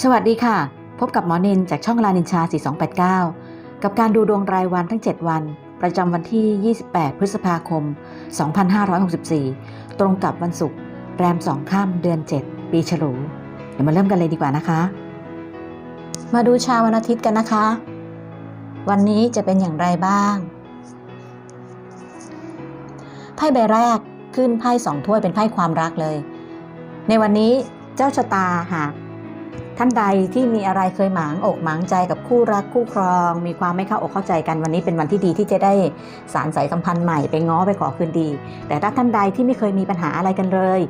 สวัสดีค่ะ พบกับหมอนินจากช่องลานินชา 4289 กับการดูดวงรายวันทั้ง 7 วัน ประจำวันที่ 28 พฤษภาคม 2564 ตรงกับวันศุกร์แรม 2 ค่ำเดือน 7 ปีฉลูเดี๋ยวมาเริ่มกันเลยดีกว่านะคะ มาดูชาววันอาทิตย์กันนะคะ วันนี้จะเป็นอย่างไรบ้าง ไพ่ใบแรกขึ้นไพ่สองถ้วยเป็นไพ่ความรักเลย ในวันนี้เจ้าชะตาหาก ท่านใดที่มีอะไรเคยหมางอกหมางใจกับคู่รักคู่ครอง มีความไม่เข้าอกเข้าใจกันวันนี้เป็นวันที่ดีที่จะได้สารสายสัมพันธ์ใหม่ไปง้อไปขอคืนดี แต่ถ้าท่านใดที่ไม่เคยมีปัญหาอะไรกันเลย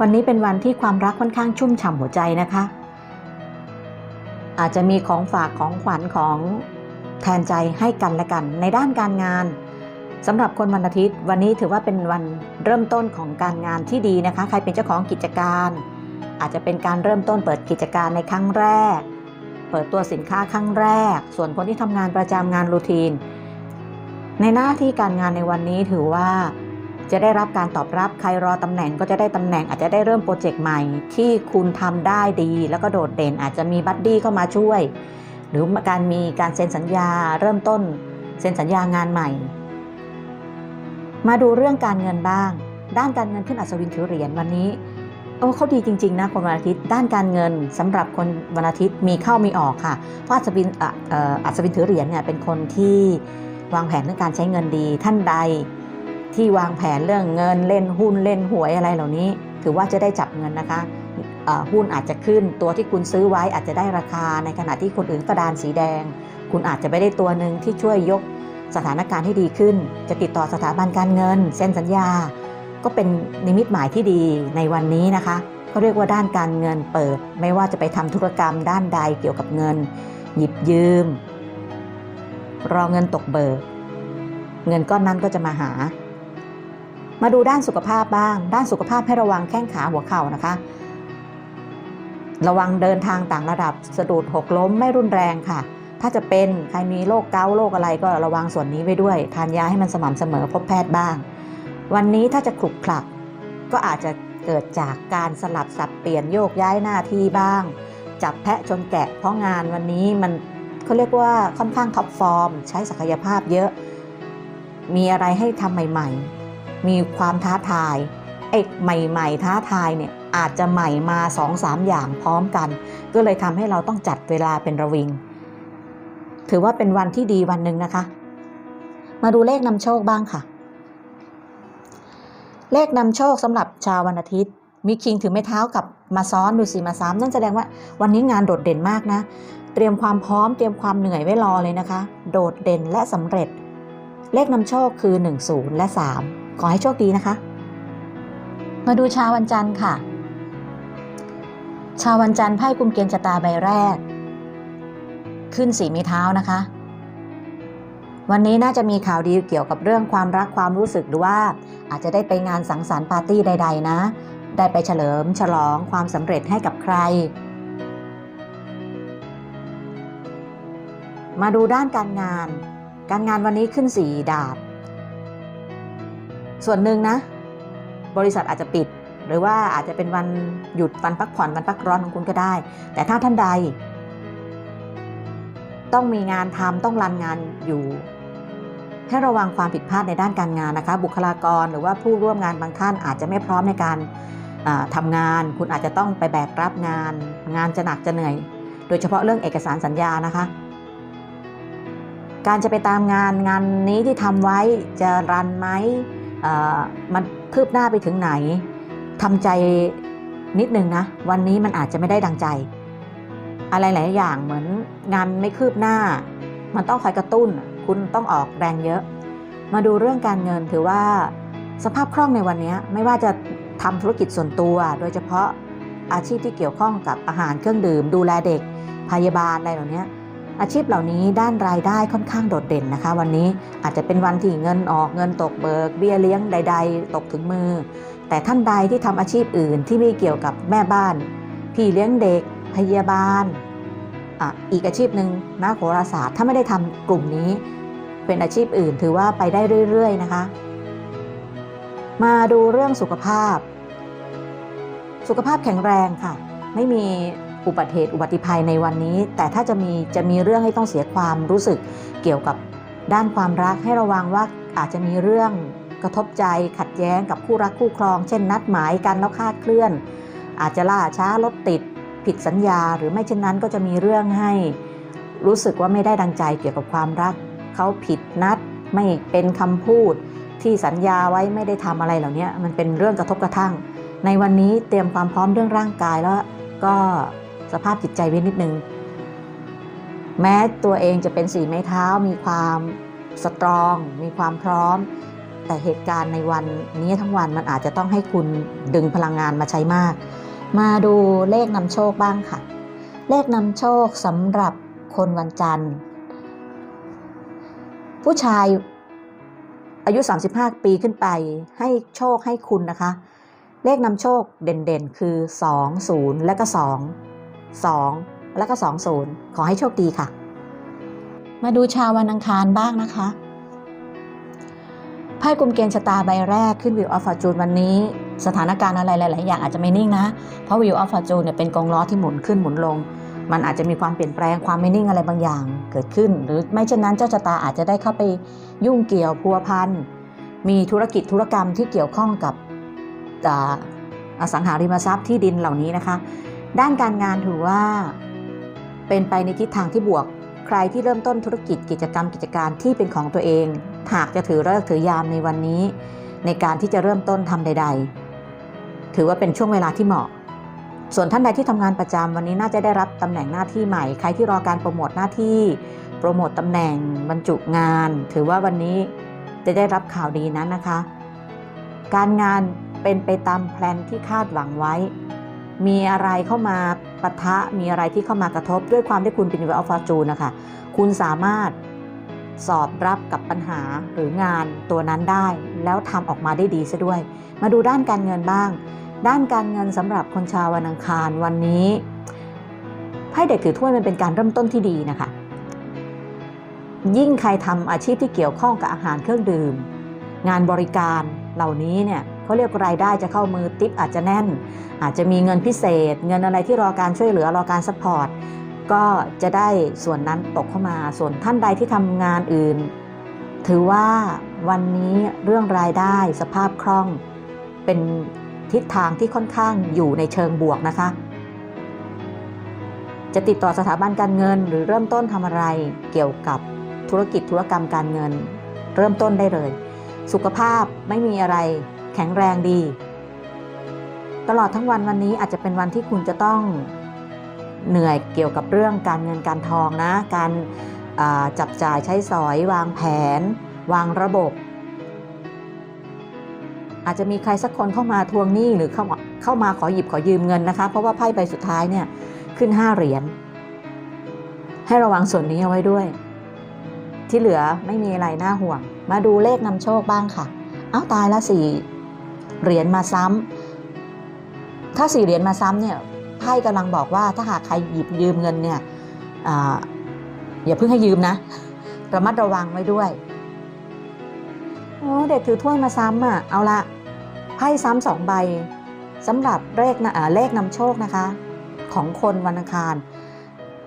วันนี้เป็นวันที่ความรักค่อนข้างชุ่มฉ่ำหัวใจนะคะ อาจจะมีของฝากของขวัญของแทนใจให้กันและกัน ในด้านการงานสำหรับคนวันอาทิตย์ วันนี้ถือว่าเป็นวันเริ่มต้นของการงานที่ดีนะคะ ใครเป็นเจ้าของกิจการ อาจจะเป็นการเริ่มต้นเปิดกิจการในครั้งแรก เปิดตัวสินค้าครั้งแรก ส่วนคนที่ทำงานประจำงานรูทีน ในหน้าที่การงานในวันนี้ถือว่าจะได้รับการตอบรับใครรอตำแหน่งก็จะได้ตำแหน่งอาจจะได้เริ่มโปรเจกต์ใหม่ ที่คุณทำได้ดี แล้วก็โดดเด่นอาจจะมีบัดดี้เข้ามาช่วย หรือการมีการเซ็นสัญญา เริ่มต้น เซ็นสัญญางานใหม่ มาดูเรื่องการเงินบ้าง ด้านการเงินขึ้นอัศวินถือเหรียญวันนี้ โอ้เขาดีจริง ๆ นะคนวันอาทิตย์ด้านการเงินสำหรับคนวันอาทิตย์มีเข้ามีออกค่ะ เพราะอัศวินอัศวินถือเหรียญเนี่ยเป็นคนที่วางแผนเรื่องการใช้เงินดีท่านใดที่วางแผนเรื่องเงินเล่นหุ้นเล่นหวยอะไรเหล่านี้ ถือว่าจะได้จับเงินนะคะหุ้นอาจจะขึ้นตัวที่คุณซื้อไว้อาจจะได้ราคาในขณะที่คนอื่นกระดานสีแดง คุณอาจจะไม่ได้ตัวหนึ่งที่ช่วยยกสถานการณ์ให้ดีขึ้น จะติดต่อสถาบันการเงินเซ็นสัญญา ก็เป็นนิมิตหมายที่ดีในวันนี้นะคะเขาเรียกว่าด้านการเงินเปิด ไม่ว่าจะไปทำธุรกรรมด้านใดเกี่ยวกับเงิน หยิบยืม รอเงินตกเบิกเงินก้อนนั้นก็จะมาหา มาดูด้านสุขภาพบ้าง ด้านสุขภาพให้ระวังแข้งขาหัวเข่านะคะ ระวังเดินทางต่างระดับสะดุดหกล้มไม่รุนแรงค่ะ ถ้าจะเป็นใครมีโรคเกาต์โรคอะไรก็ระวังส่วนนี้ไว้ด้วย ทานยาให้มันสม่ำเสมอพบแพทย์บ้าง วันนี้ถ้าจะขลุกขลัก ก็อาจจะเกิดจากการสลับสับเปลี่ยนโยกย้ายหน้าที่บ้าง จับแพะชนแกะ เพราะงานวันนี้มันเขาเรียกว่าค่อนข้างท็อปฟอร์ม ใช้ศักยภาพเยอะ มีอะไรให้ทำใหม่ๆ มีความท้าทายไอ้ใหม่ๆ ท้าทายเนี่ยอาจจะใหม่มา2อสามอย่างพร้อมกัน ก็เลยทำให้เราต้องจัดเวลาเป็นระวิง ถือว่าเป็นวันที่ดีวันหนึ่งนะคะ มาดูเลขนำโชคบ้างค่ะ เลขนำโชคสำหรับชาววันอาทิตย์ มีคิงถือไม้เท้ากับมาซ้อนดูสิมาซ้ำนั่นแสดงว่าวันนี้งานโดดเด่นมากนะ เตรียมความพร้อมเตรียมความเหนื่อยไว้รอเลยนะคะ โดดเด่นและสำเร็จ เลขนำโชคคือ 1 0 และ 3 ขอให้โชคดีนะคะ มาดูชาววันจันทร์ค่ะ ชาววันจันทร์ไพ่กุมเกณฑ์ชะตาใบแรก ขึ้นสีไมีเท้านะคะ วันนี้น่าจะมีข่าวดีเกี่ยวกับเรื่องความรักความรู้สึกหรือว่าอาจจะได้ไปงานสังสรรค์ปาร์ตี้ใด ๆ นะ ได้ไปเฉลิมฉลองความสำเร็จให้กับใคร มาดูด้านการงาน การงานวันนี้ขึ้นสีดาบ ส่วนหนึ่งนะ บริษัทอาจจะปิด หรือว่าอาจจะเป็นวันหยุดวันพักผ่อนวันพักร้อนของคุณก็ได้ แต่ถ้าท่านใดต้องมีงานทำต้องรันงานอยู่ ให้ระวังความผิดพลาดในด้านการงานนะคะ บุคลากรหรือว่าผู้ร่วมงานบางท่านอาจจะไม่พร้อมในการอ่าทำงาน คุณอาจจะต้องไปแบกรับงาน งานจะหนักจะเหนื่อย โดยเฉพาะเรื่องเอกสารสัญญานะคะ การจะไปตามงานงานนี้ที่ทำไว้จะรันไหมมันคืบหน้าไปถึงไหนทำใจนิดนึงนะ วันนี้มันอาจจะไม่ได้ดังใจ อะไรหลายอย่างเหมือนงานไม่คืบหน้า มันต้องคอยกระตุ้น คุณต้องออกแรงเยอะ มาดูเรื่องการเงินถือว่า สภาพคล่องในวันนี้ไม่ว่าจะทำธุรกิจส่วนตัว โดยเฉพาะอาชีพที่เกี่ยวข้องกับอาหารเครื่องดื่ม ดูแลเด็ก พยาบาลอะไรเหล่านี้อาชีพเหล่านี้ด้านรายได้ค่อนข้างโดดเด่นนะคะ วันนี้อาจจะเป็นวันที่เงินออกเงินตกเบิก เบี้ยเลี้ยงใด ๆ ตกถึงมือ แต่ท่านใดที่ทำอาชีพอื่นที่ไม่เกี่ยวกับแม่บ้าน พี่เลี้ยงเด็ก พยาบาล อีกอาชีพหนึ่งนักโหราศาสตร์ถ้าไม่ได้ทำกลุ่มนี้ เป็นอาชีพอื่นถือว่าไปได้เรื่อยๆนะคะ มาดูเรื่องสุขภาพ สุขภาพแข็งแรงค่ะ ไม่มีอุบัติเหตุอุบัติภัยในวันนี้ แต่ถ้าจะมีจะมีเรื่องให้ต้องเสียความรู้สึกเกี่ยวกับด้านความรักให้ระวังว่าอาจจะมีเรื่องกระทบใจขัดแย้งกับคู่รักคู่ครอง เช่นนัดหมายกันแล้วคาดเคลื่อน อาจจะล่าช้ารถติด ผิดสัญญา หรือไม่เช่นนั้นก็จะมีเรื่องให้ รู้สึกว่าไม่ได้ดังใจเกี่ยวกับความรัก เขาผิดนัด ไม่เป็นคำพูด ที่สัญญาไว้ไม่ได้ทำอะไรเหล่านี้มันเป็นเรื่องกระทบกระทั่ง ในวันนี้เตรียมความพร้อมเรื่องร่างกายแล้วก็สภาพจิตใจไว้นิดนึง แม้ตัวเองจะเป็นสีไม้เท้ามีความสตรอง มีความพร้อม แต่เหตุการณ์ในวันนี้ทั้งวันมันอาจจะต้องให้คุณดึงพลังงานมาใช้มาก มาดูเลขนำโชคบ้างค่ะ เลขนำโชคสำหรับคนวันจันทร์ ผู้ชายอายุ 35 ปีขึ้นไปให้โชคให้คุณนะคะ เลขนำโชคเด่นๆ คือ 2 0 และก็ 2 2 แล้วก็ 2 0 ขอให้โชคดีค่ะ มาดูชาววันอังคารบ้างนะคะไพ่กลุ่มเกณฑ์ชะตาใบแรกขึ้นวิวออฟฟอร์จูนวันนี้ สถานการณ์อะไรหลาย ๆ อย่างอาจจะไม่นิ่งนะ เพราะวิวออฟฟอร์จูนเนี่ยเป็นกองล้อที่หมุนขึ้นหมุนลง มันอาจจะมีความเปลี่ยนแปลงความไม่นิ่งอะไรบางอย่างเกิดขึ้น หรือไม่เช่นนั้นเจ้าชะตาอาจจะได้เข้าไปยุ่งเกี่ยวพัวพัน มีธุรกิจธุรกรรมที่เกี่ยวข้องกับอสังหาริมทรัพย์ที่ดินเหล่านี้นะคะ ด้านการงานถือว่าเป็นไปในทิศทางที่บวก ใครที่เริ่มต้นธุรกิจกิจกรรมกิจการที่เป็นของตัวเอง หากจะถือเลิกถือยามในวันนี้ ในการที่จะเริ่มต้นทำใด ๆ ถือว่าเป็นช่วงเวลาที่เหมาะ ส่วนท่านใดที่ทำงานประจำวันนี้น่าจะได้รับตำแหน่งหน้าที่ใหม่ ใครที่รอการโปรโมทหน้าที่ โปรโมทตำแหน่งบรรจุงาน ถือว่าวันนี้จะได้รับข่าวดีนั้นนะคะ การงานเป็นไปตามแพลนที่คาดหวังไว้ มีอะไรเข้ามาปะทะ มีอะไรที่เข้ามากระทบด้วยความที่คุณเป็นวิวอัลฟาจูนนะคะ คุณสามารถสอบรับกับปัญหาหรืองานตัวนั้นได้ แล้วทำออกมาได้ดีซะด้วย มาดูด้านการเงินบ้าง ด้านการเงินสำหรับคนชาววันอังคารวันนี้ไพ่เด็กถือถ้วยมันเป็นการเริ่มต้นที่ดีนะคะ ยิ่งใครทำอาชีพที่เกี่ยวข้องกับอาหารเครื่องดื่ม งานบริการเหล่านี้เนี่ยเขาเรียกรายได้จะเข้ามือติปอาจจะแน่น อาจจะมีเงินพิเศษ เงินอะไรที่รอการช่วยเหลือรอการซัพพอร์ตก็จะได้ส่วนนั้นตกเข้ามาส่วนท่านใดที่ทำงานอื่น ถือว่าวันนี้เรื่องรายได้สภาพคล่องเป็น ทิศทางที่ค่อนข้างอยู่ในเชิงบวกนะคะ จะติดต่อสถาบันการเงินหรือเริ่มต้นทำอะไรเกี่ยวกับธุรกิจธุรกรรมการเงิน เริ่มต้นได้เลย สุขภาพไม่มีอะไรแข็งแรงดี ตลอดทั้งวันวันนี้อาจจะเป็นวันที่คุณจะต้องเหนื่อยเกี่ยวกับเรื่องการเงินการทองนะ การจับจ่ายใช้สอยวางแผน วางระบบ อาจจะมีใครสักคนเข้ามาทวงหนี้หรือเข้ามาเข้ามาขอหยิบขอยืมเงินนะคะ เพราะว่าไพ่ใบสุดท้ายเนี่ยขึ้น 5 เหรียญให้ระวังส่วนนี้เอาไว้ด้วย ที่เหลือไม่มีอะไรน่าห่วง มาดูเลขนำโชคบ้างค่ะ เอ้าตายละสี่เหรียญมาซ้ำถ้าสี่เหรียญมาซ้ำเนี่ยไพ่กำลังบอกว่าถ้าหากใครหยิบยืมเงินเนี่ยออย่าเพิ่งให้ยืมนะ ระมัดระวังไว้ด้วยโอ้เด็กถือถ้วยมาซ้ำอะ เอาละ ไพ่ซ้ำสองใบสำหรับเลขนะอ่าเลขนำโชคนะคะ ของคนวันอังคาร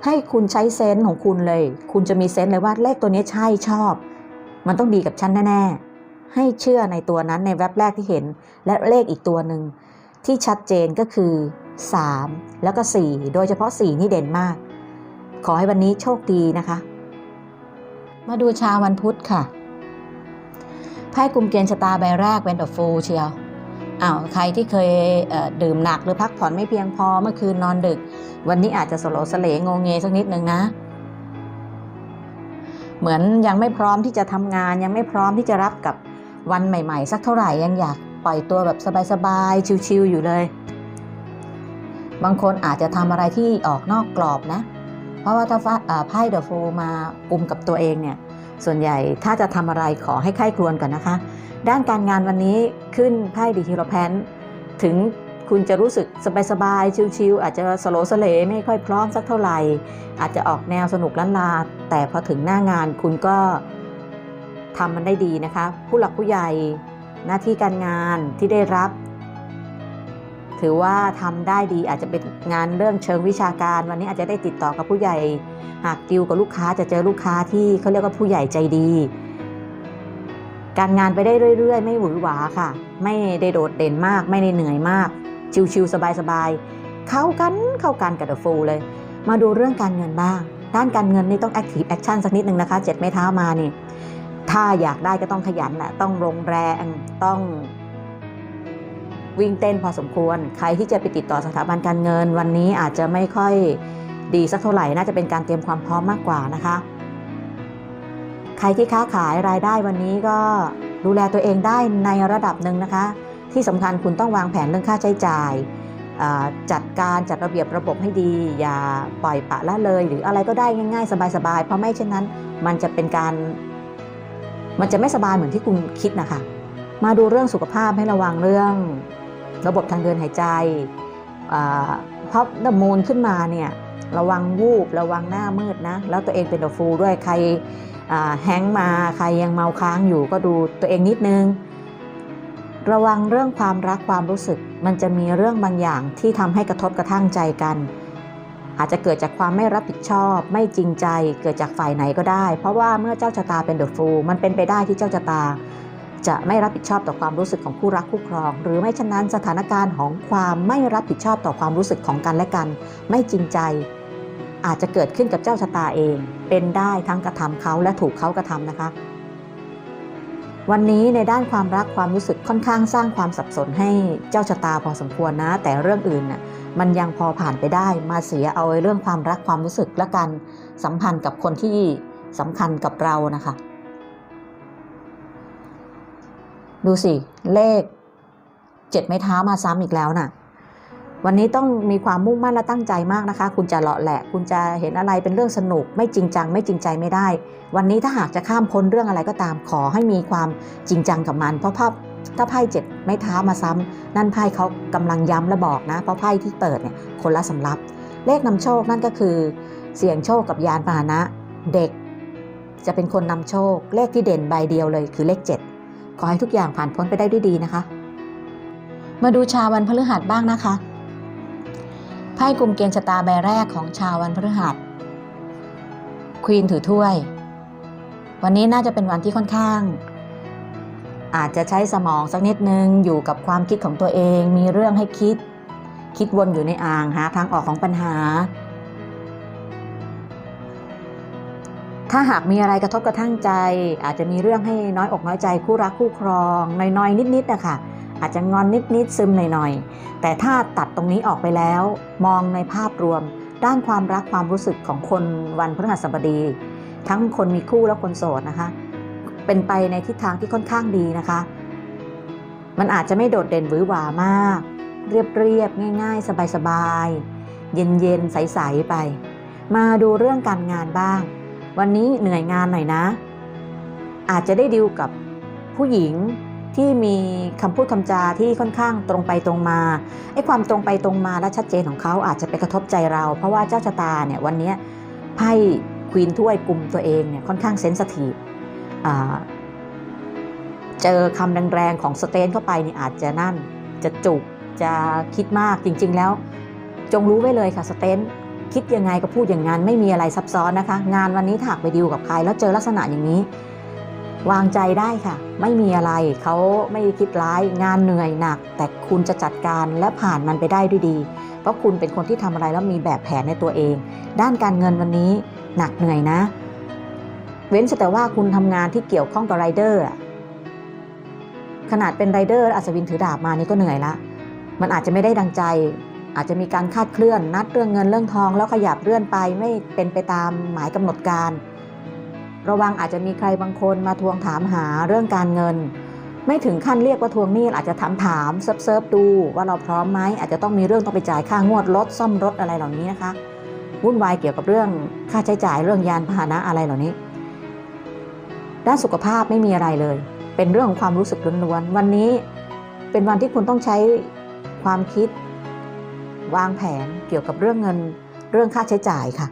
ให้คุณใช้เซนส์ของคุณเลย คุณจะมีเซนส์เลยว่าเลขตัวนี้ใช่ชอบ มันต้องดีกับฉันแน่ๆ ให้เชื่อในตัวนั้นในแว็บแรกที่เห็น และเลขอีกตัวหนึ่งที่ชัดเจนก็คือ 3 แล้วก็ 4 โดยเฉพาะ 4 นี่เด่นมาก ขอให้วันนี้โชคดีนะคะ มาดูชาววันพุธค่ะไพ่กลุ่มเกณฑ์ชะตาใบแรกเป็นดอกฟูเชียว อ้าวใครที่เคยเดื่มหนักหรือพักผ่อนไม่เพียงพอเมื่อคืนนอนดึก วันนี้อาจจะสโลสเลงงเงสักนิดนึงนะ เหมือนยังไม่พร้อมที่จะทำงาน ยังไม่พร้อมที่จะรับกับวันใหม่ ๆ สักเท่าไหร่ยังอยากปล่อยตัวแบบสบายๆชิวๆอยู่เลย บางคนอาจจะทำอะไรที่ออกนอกกรอบนะ เพราะว่าถ้าไพ่เดอะโฟมากุมกับตัวเองเนี่ย ส่วนใหญ่ถ้าจะทำอะไรขอให้ใคร่ครวญก่อนนะคะ ด้านการงานวันนี้ขึ้นไพ่ดีทีโรแพนถึงคุณจะรู้สึกสบายๆ ชิวๆอาจจะสโลสเลไม่ค่อยพร้อมสักเท่าไหร่ อาจจะออกแนวสนุกล้านลา แต่พอถึงหน้างานคุณก็ทำมันได้ดีนะคะ ผู้หลักผู้ใหญ่หน้าที่การงานที่ได้รับ ถือว่าทำได้ดีอาจจะเป็นงานเรื่องเชิงวิชาการ วันนี้อาจจะได้ติดต่อกับผู้ใหญ่ หากดิวกับลูกค้าจะเจอลูกค้าที่เขาเรียกว่าผู้ใหญ่ใจดี การงานไปได้เรื่อย ๆ ไม่หวือหวาค่ะ ไม่ได้โดดเด่นมาก ไม่ได้เหนื่อยมาก ชิวๆสบายๆเข้ากันเข้ากันกับเดอะฟูเลย มาดูเรื่องการเงินบ้าง ด้านการเงินนี่ต้องแอคทีฟแอคชั่นสักนิดนึงนะคะเจ็ดไม้เท้ามานี่ถ้าอยากได้ก็ต้องขยันแหละต้องลงแรงต้อง วิ่งเต้นพอสมควร ใครที่จะไปติดต่อสถาบันการเงิน วันนี้อาจจะไม่ค่อยดีสักเท่าไหร่น่าจะเป็นการเตรียมความพร้อมมากกว่านะคะ ใครที่ค้าขายรายได้วันนี้ก็ดูแลตัวเองได้ในระดับหนึ่งนะคะ ที่สำคัญคุณต้องวางแผนเรื่องค่าใช้จ่าย จัดการจัดระเบียบระบบให้ดี อย่าปล่อยปะละเลย หรืออะไรก็ได้ง่ายๆ สบายๆ เพราะไม่เช่นนั้น มันจะเป็นการ มันจะไม่สบายเหมือนที่คุณคิดนะคะ มาดูเรื่องสุขภาพให้ระวังเรื่อง ระบบทางเดินหายใจเพราะดมูลขึ้นมาเนี่ยระวังวูบระวังหน้ามืดนะ แล้วตัวเองเป็นเดอฟูด้วยใครแฮงมาใครยังเมาค้างอยู่ก็ดูตัวเองนิดนึง ระวังเรื่องความรักความรู้สึก มันจะมีเรื่องบางอย่างที่ทำให้กระทบกระทั่งใจกัน อาจจะเกิดจากความไม่รับผิดชอบ ไม่จริงใจเกิดจากฝ่ายไหนก็ได้ เพราะว่าเมื่อเจ้าชะตาเป็นเดอะฟูมันเป็นไปได้ที่เจ้าชะตา จะไม่รับผิดชอบต่อความรู้สึกของคู่รักคู่ครอง หรือไม่ฉะนั้นสถานการณ์ของความไม่รับผิดชอบต่อความรู้สึกของกันและกัน ไม่จริงใจ อาจจะเกิดขึ้นกับเจ้าชะตาเอง เป็นได้ทั้งกระทำเขาและถูกเขากระทำนะคะ วันนี้ในด้านความรักความรู้สึกค่อนข้างสร้างความสับสนให้เจ้าชะตาพอสมควรนะ แต่เรื่องอื่นน่ะมันยังพอผ่านไปได้มาเสียเอาไอ้เรื่องความรักความรู้สึกและการสัมพันธ์กับคนที่สำคัญกับเรานะคะ ดูสิ เลขเจ็ดไม้เท้ามาซ้ำอีกแล้วน่ะ วันนี้ต้องมีความมุ่งมั่นและตั้งใจมากนะคะ คุณจะเลาะแหละ คุณจะเห็นอะไรเป็นเรื่องสนุก ไม่จริงจัง ไม่จริงใจไม่ได้ วันนี้ถ้าหากจะข้ามพ้นเรื่องอะไรก็ตาม ขอให้มีความจริงจังกับมัน เพราะภาพถ้าไพ่เจ็ดไม้เท้ามาซ้ำนั่นไพ่เขากำลังย้ำและบอกนะ เพราะไพ่ที่เปิดเนี่ยคนละสำรับ เลขนำโชคนั่นก็คือ เสี่ยงโชคกับยานพาหนะ เด็ก จะเป็นคนนำโชค เลขที่เด่นใบเดียวเลยคือเลข7 ขอให้ทุกอย่างผ่านพ้นไปได้ด้วยดีนะคะ มาดูชาววันพฤหัสบ้างนะคะไพ่กลุ่มเกณฑ์ชะตาใบแรกของชาววันพฤหัสควีนถือถ้วย วันนี้น่าจะเป็นวันที่ค่อนข้าง อาจจะใช้สมองสักนิดนึงอยู่กับความคิดของตัวเอง มีเรื่องให้คิด คิดวนอยู่ในอ่างหาทางออกของปัญหา ถ้าหากมีอะไรกระทบกระทั่งใจ อาจจะมีเรื่องให้น้อยอกน้อยใจคู่รักคู่ครองน้อยๆ นิดๆนะคะอาจจะงอนนิดๆซึมหน่อยๆ แต่ถ้าตัดตรงนี้ออกไปแล้ว มองในภาพรวม ด้านความรักความรู้สึกของคนวันพฤหัสบดี ทั้งคนมีคู่และคนโสดนะคะ เป็นไปในทิศทางที่ค่อนข้างดีนะคะ มันอาจจะไม่โดดเด่นหวือหวามาก เรียบๆง่าย ๆ สบายๆเย็นๆใสๆไป มาดูเรื่องการงานบ้าง วันนี้เหนื่อยงานหน่อยนะ อาจจะได้ดิวกับผู้หญิงที่มีคำพูดคำจาที่ค่อนข้างตรงไปตรงมาไอ้ความตรงไปตรงมาและชัดเจนของเขาอาจจะไปกระทบใจเรา เพราะว่าเจ้าชะตาเนี่ยวันนี้ไพ่ควีนถ้วยกลุ่มตัวเองเนี่ยค่อนข้างเซนสทีฟเจอคำแรงๆของสเตนเข้าไปนี่อาจจะนั่นจะจุกจะคิดมากจริง ๆ แล้ว จงรู้ไว้เลยค่ะสเตน คิดยังไงก็พูดอย่างนั้นไม่มีอะไรซับซ้อนนะคะ งานวันนี้ถากไปดิวกับใครแล้วเจอลักษณะอย่างนี้ วางใจได้ค่ะ ไม่มีอะไรเขาไม่คิดร้าย งานเหนื่อยหนัก แต่คุณจะจัดการและผ่านมันไปได้ด้วยดี เพราะคุณเป็นคนที่ทำอะไรแล้วมีแบบแผนในตัวเอง ด้านการเงินวันนี้หนักเหนื่อยนะ เว้นแต่ว่าคุณทำงานที่เกี่ยวข้องกับไรเดอร์ขนาดเป็นไรเดอร์อัศวินถือดาบมานี่ก็เหนื่อยละมันอาจจะไม่ได้ดังใจ อาจจะมีการคาดเคลื่อน นัดเรื่องเงินเรื่องทองแล้วขยับเลื่อนไปไม่เป็นไปตามหมายกำหนดการ ระวังอาจจะมีใครบางคนมาทวงถามหาเรื่องการเงิน ไม่ถึงขั้นเรียกว่าทวงหนี้อาจจะถามถามเซิร์ฟเซิร์ฟดูว่าเราพร้อมไหมอาจจะต้องมีเรื่องต้องไปจ่ายค่างวดรถซ่อมรถอะไรเหล่านี้นะคะวุ่นวายเกี่ยวกับเรื่องค่าใช้จ่ายเรื่องยานพาหนะอะไรเหล่านี้ ด้านสุขภาพไม่มีอะไรเลย เป็นเรื่องของความรู้สึกล้วนๆวันนี้เป็นวันที่คุณต้องใช้ความคิด วางแผนเกี่ยวกับเรื่องเงินเรื่องค่าใช้จ่ายค่ะ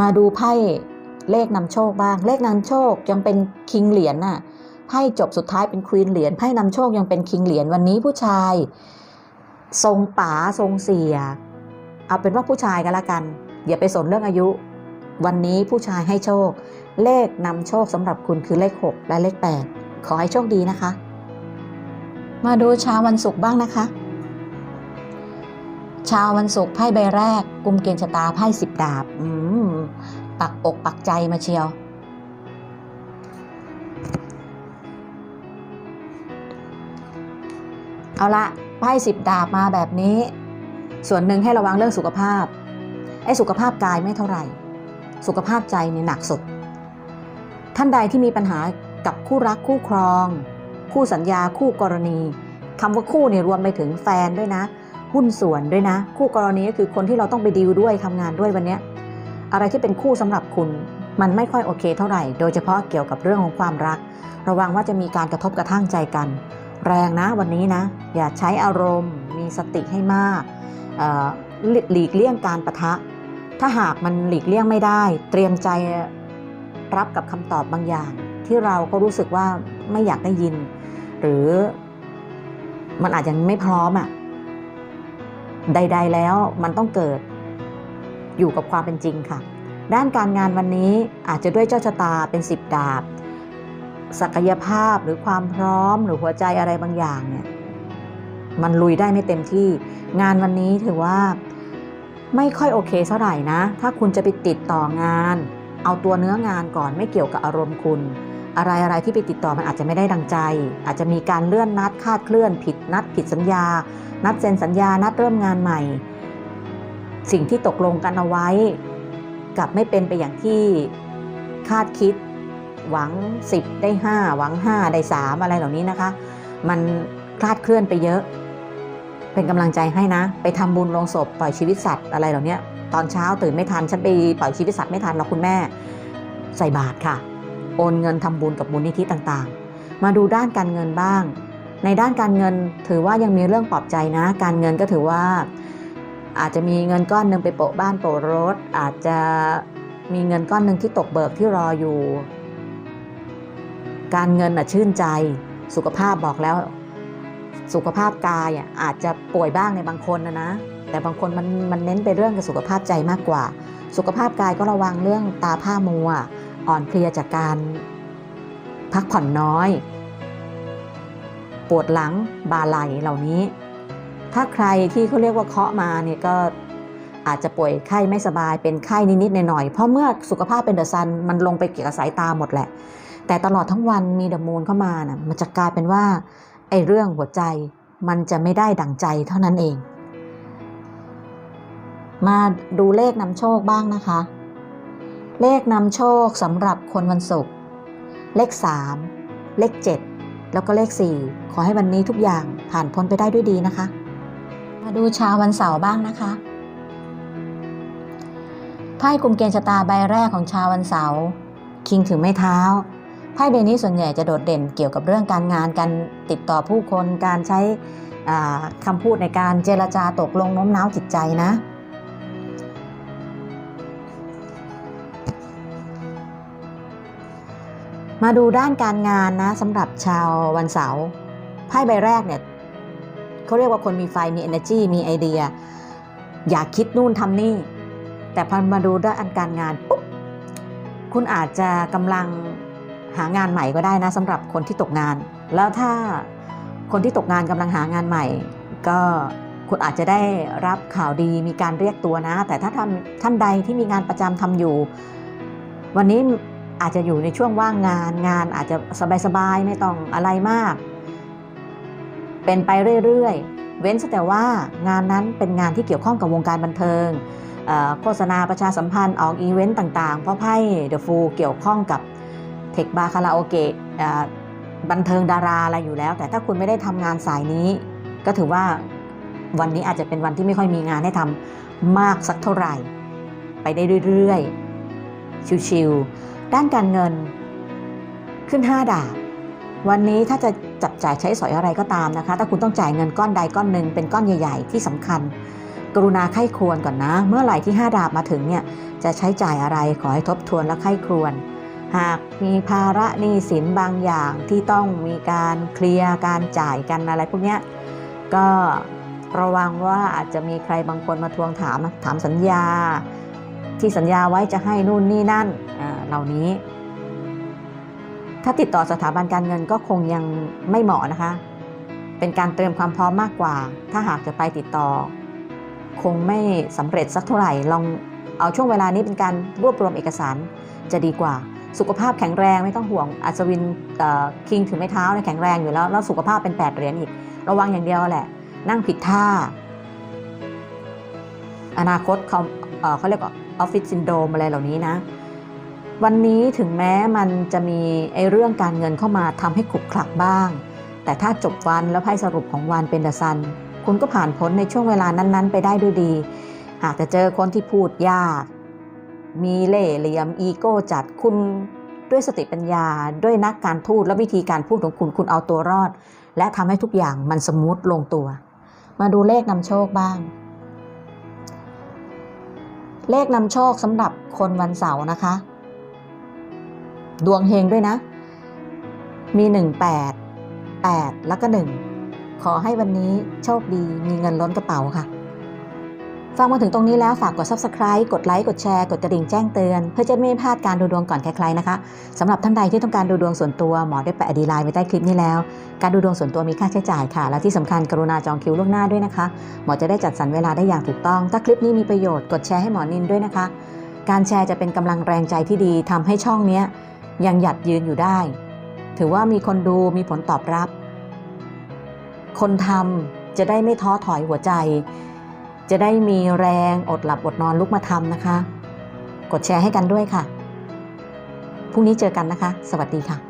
มาดูไพ่เลขนำโชคบ้าง เลขนำโชคยังเป็นคิงเหรียญน่ะไพ่จบสุดท้ายเป็นควีนเหรียญไพ่นำโชคยังเป็นคิงเหรียญวันนี้ผู้ชาย ทรงป๋าทรงเสีย เอาเป็นว่าผู้ชายกันละกัน อย่าไปสนเรื่องอายุ วันนี้ผู้ชายให้โชค เลขนำโชคสำหรับคุณคือเลข 6 และเลข 8 ขอให้โชคดีนะคะ มาดูเช้าวันศุกร์บ้างนะคะ ชาววันศุกร์ไพ่ใบแรกกุมเกณฑ์ชะตาไพ่สิบดาบอืมปักอกปักใจมาเชียว เอาละไพ่สิบดาบมาแบบนี้ ส่วนหนึ่งให้ระวังเรื่องสุขภาพไอ้สุขภาพกายไม่เท่าไหร่ สุขภาพใจเนี่ยหนักสุด ท่านใดที่มีปัญหากับคู่รักคู่ครอง คู่สัญญาคู่กรณีคำว่าคู่เนี่ยรวมไปถึงแฟนด้วยนะ หุ้นส่วนด้วยนะ คู่กรณีก็คือคนที่เราต้องไปดีลด้วยทำงานด้วยวันนี้อะไรที่เป็นคู่สำหรับคุณ มันไม่ค่อยโอเคเท่าไหร่ โดยเฉพาะเกี่ยวกับเรื่องของความรัก ระวังว่าจะมีการกระทบกระทั่งใจกัน แรงนะวันนี้นะ อย่าใช้อารมณ์ มีสติให้มากหลีหลีกเลี่ยงการประทะ ถ้าหากมันหลีกเลี่ยงไม่ได้ เตรียมใจรับกับคำตอบบางอย่าง ที่เราก็รู้สึกว่าไม่อยากได้ยิน หรือมันอาจจะไม่พร้อมอะ่ะ ใด ๆ แล้วมันต้องเกิดอยู่กับความเป็นจริงค่ะ ด้านการงานวันนี้อาจจะด้วยเจ้าชะตาเป็นสิบดาบ ศักยภาพหรือความพร้อมหรือหัวใจอะไรบางอย่างเนี่ยมันลุยได้ไม่เต็มที่ งานวันนี้ถือว่าไม่ค่อยโอเคเท่าไหร่นะ ถ้าคุณจะไปติดต่องาน เอาตัวเนื้องานก่อนไม่เกี่ยวกับอารมณ์คุณ อะไรอะไรที่ไปติดต่อมันอาจจะไม่ได้ดังใจ อาจจะมีการเลื่อนนัดคาดเคลื่อนผิดนัดผิดสัญญา นัดเซ็นสัญญานัดเริ่มงานใหม่ สิ่งที่ตกลงกันเอาไว้ กลับไม่เป็นไปอย่างที่คาดคิด หวัง 10 ได้ 5 หวัง 5 ได้ 3 อะไรเหล่านี้นะคะ มันคลาดเคลื่อนไปเยอะ เป็นกำลังใจให้นะ ไปทำบุญลงศพปล่อยชีวิตสัตว์อะไรเหล่านี้ตอนเช้าตื่นไม่ทันฉันไปปล่อยชีวิตสัตว์ไม่ทันหรอกคุณแม่ใส่บาตรค่ะ โอนเงินทำบุญกับมูลนิธิต่างๆ มาดูด้านการเงินบ้าง ในด้านการเงินถือว่ายังมีเรื่องปลอบใจนะ การเงินก็ถือว่า อาจจะมีเงินก้อนหนึ่งไปโปะบ้านโปะรถ อาจจะมีเงินก้อนหนึ่งที่ตกเบิกที่รออยู่ การเงินอะชื่นใจ สุขภาพบอกแล้ว สุขภาพกายอะอาจจะป่วยบ้างในบางคนนะนะ แต่บางคนมันมันเน้นไปเรื่องกับสุขภาพใจมากกว่า สุขภาพกายก็ระวังเรื่องตาผ้ามัว อ่อนเพลียจากการพักผ่อนน้อย ปวดหลังบาไหลเหล่านี้ ถ้าใครที่เขาเรียกว่าเคาะมาเนี่ยก็อาจจะป่วยไข้ไม่สบายเป็นไข้นิดๆหน่อยๆเพราะเมื่อสุขภาพเป็นเดอะซันมันลงไปเกี่ยวกับสายตาหมดแหละ แต่ตลอดทั้งวันมีเดอะมูนเข้ามานะ่ะมันจะกลายเป็นว่าไอ้เรื่องหัวใจมันจะไม่ได้ดั่งใจเท่านั้นเอง มาดูเลขนำโชคบ้างนะคะ เลขนำโชคสำหรับคนวันศุกร์เลข 3 เลข 7 แล้วก็เลข 4 ขอให้วันนี้ทุกอย่างผ่านพ้นไปได้ด้วยดีนะคะ มาดูชาววันเสาร์บ้างนะคะไพ่กลุ่มเกณฑ์ชะตาใบแรกของชาววันเสาร์คิงถือไม้เท้าไพ่ใบนี้ส่วนใหญ่จะโดดเด่นเกี่ยวกับเรื่องการงานการติดต่อผู้คนการใช้คำพูดในการเจรจาตกลงโน้มน้าวจิตใจนะ มาดูด้านการงานนะสำหรับชาววันเสาร์ไพ่ใบแรกเนี่ยเขาเรียกว่าคนมีไฟมี energy มีไอเดีย อยากคิดนู่นทำนี่ แต่พอมาดูด้านการงานปุ๊บคุณอาจจะกำลังหางานใหม่ก็ได้นะสำหรับคนที่ตกงาน แล้วถ้าคนที่ตกงานกำลังหางานใหม่ ก็คุณอาจจะได้รับข่าวดีมีการเรียกตัวนะ แต่ถ้าท่านท่านใดที่มีงานประจำทำอยู่ วันนี้ อาจจะอยู่ในช่วงว่างงานงานอาจจะสบายๆไม่ต้องอะไรมาก เป็นไปเรื่อยๆ เว้นแต่ว่างานนั้นเป็นงานที่เกี่ยวข้องกับวงการบันเทิงโฆษณาประชาสัมพันธ์ออกอีเวนต์ต่างๆ เพราะไพ่เดอะฟูเกี่ยวข้องกับเทคบาร์คาราโอเกะบันเทิงดาราอะไรอยู่แล้ว แต่ถ้าคุณไม่ได้ทำงานสายนี้ ก็ถือว่าวันนี้อาจจะเป็นวันที่ไม่ค่อยมีงานให้ทำมากสักเท่าไหร่ ไปได้เรื่อยๆ ชิวๆ ด้านการเงิน ขึ้น 5 ดาบ วันนี้ถ้าจะจับจ่ายใช้สอยอะไรก็ตามนะคะ ถ้าคุณต้องจ่ายเงินก้อนใดก้อนหนึ่งเป็นก้อนใหญ่ ๆ ที่สำคัญ กรุณาไข้ครวญก่อนนะ เมื่อไหร่ที่ 5 ดาบมาถึงเนี่ยจะใช้จ่ายอะไรขอให้ทบทวนและไข้ครวญหากมีภาระหนี้สินบางอย่างที่ต้องมีการเคลียร์การจ่ายกันอะไรพวกนี้ก็ระวังว่าอาจจะมีใครบางคนมาทวงถามถามสัญญา ที่สัญญาไว้จะให้นู่นนี่นั่นอ่า เหล่านี้ ถ้าติดต่อสถาบันการเงินก็คงยังไม่เหมาะนะคะ เป็นการเตรียมความพร้อมมากกว่า ถ้าหากจะไปติดต่อ คงไม่สำเร็จสักเท่าไหร่ลองเอาช่วงเวลานี้เป็นการรวบรวมเอกสารจะดีกว่า สุขภาพแข็งแรงไม่ต้องห่วงอัศวินคิงถือไม้เท้าเนี่ยแข็งแรงอยู่แล้วแล้วสุขภาพเป็นแปดเหรียญอีก ระวังอย่างเดียวแหละ นั่งผิดท่า อนาคตเขาเอ่อเขาเรียกว่าออฟฟิศซินโดรมอะไรเหล่านี้นะ วันนี้ถึงแม้มันจะมีไอ้เรื่องการเงินเข้ามาทำให้ขลุกขลักบ้าง แต่ถ้าจบวันแล้วไพ่สรุปของวันเป็นเดอะซัน คุณก็ผ่านพ้นในช่วงเวลานั้น ๆ ไปได้ด้วยดีหากจะเจอคนที่พูดยาก มีเล่เหลี่ยมอีโก้จัดคุณด้วยสติปัญญา ด้วยนักการพูดและวิธีการพูดของคุณคุณเอาตัวรอด และทำให้ทุกอย่างมันสมูทลงตัว มาดูเลขนำโชคบ้าง เลขนำโชคสำหรับคนวันเสาร์นะคะ ดวงเฮงด้วยนะ มี 1 8 8 แล้วก็ 1 ขอให้วันนี้โชคดีมีเงินล้นกระเป๋าค่ะ ฟังมาถึงตรงนี้แล้วฝากกด subscribe กดไลค์ กดแชร์ กดกระดิ่งแจ้งเตือน เพื่อจะไม่พลาดการดูดวงก่อนใครๆนะคะสำหรับท่านใดที่ต้องการดูดวงส่วนตัวหมอได้แปะดีไลน์ไว้ใต้คลิปนี้แล้ว การดูดวงส่วนตัวมีค่าใช้จ่ายค่ะ และที่สำคัญกรุณาจองคิวล่วงหน้าด้วยนะคะ หมอจะได้จัดสรรเวลาได้อย่างถูกต้อง ถ้าคลิปนี้มีประโยชน์กดแชร์ให้หมอนินด้วยนะคะการแชร์จะเป็นกำลังแรงใจที่ดีทำให้ช่องนี้ ยังหยัดยืนอยู่ได้ ถือว่ามีคนดูมีผลตอบรับ คนทำจะได้ไม่ท้อถอยหัวใจ จะได้มีแรงอดหลับอดนอนลุกมาทำนะคะ กดแชร์ให้กันด้วยค่ะ พรุ่งนี้เจอกันนะคะ สวัสดีค่ะ